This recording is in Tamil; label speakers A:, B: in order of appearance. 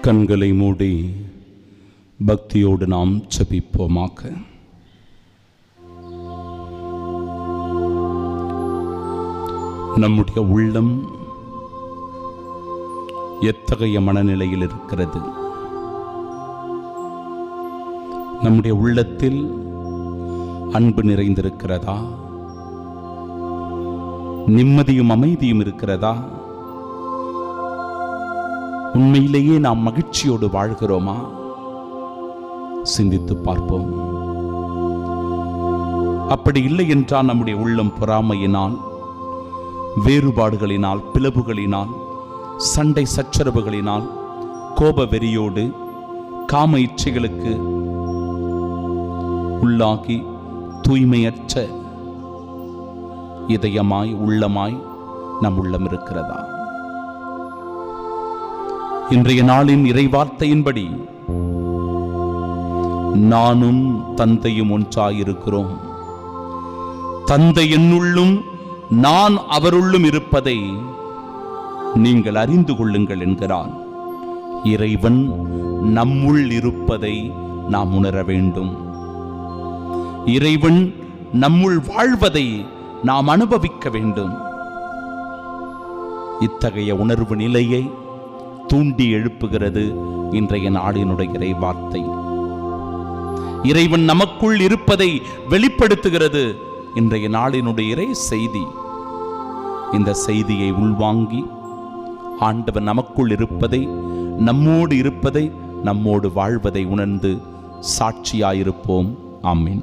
A: கண்களை மூடி பக்தியோடு நாம் செபிப்போமாக்க நம்முடைய உள்ளம் எத்தகைய மனநிலையில் இருக்கிறது? நம்முடைய உள்ளத்தில் அன்பு நிறைந்திருக்கிறதா? நிம்மதியும் அமைதியும் இருக்கிறதா? உண்மையிலேயே நாம் மகிழ்ச்சியோடு வாழ்கிறோமா? சிந்தித்து பார்ப்போம். அப்படி இல்லை என்றால் நம்முடைய உள்ளம் பொறாமையினால் வேறுபாடுகளினால் பிளவுகளினால் சண்டை சச்சரவுகளினால் கோப வெறியோடு காம இச்சைகளுக்கு உள்ளாகி தூய்மையற்ற இதயமாய் உள்ளமாய் நம் உள்ளம் இருக்கிறதா? இன்றைய நாளின் இறைவார்த்தையின்படி நானும் தந்தையும் ஒன்றாயிருக்கிறோம். தந்தை என்னுள்ளும் நான் அவருள்ளும் இருப்பதை நீங்கள் அறிந்து கொள்ளுங்கள் என்கிறான். இறைவன் நம்முள் இருப்பதை நாம் உணர வேண்டும். இறைவன் நம்முள் வாழ்வதை நாம் அனுபவிக்க வேண்டும். இத்தகைய உணர்வு நிலையை தூண்டி எழுப்புகிறது இன்றைய நாடினுடைய இறை வார்த்தை இறைவன் நமக்குள் இருப்பதை வெளிப்படுத்துகிறது இன்றைய நாளினுடைய இறை செய்தி. இந்த செய்தியை உள்வாங்கி ஆண்டவன் நமக்குள் இருப்பதை நம்மோடு இருப்பதை நம்மோடு வாழ்வதை உணர்ந்து சாட்சியாயிருப்போம். ஆமீன்.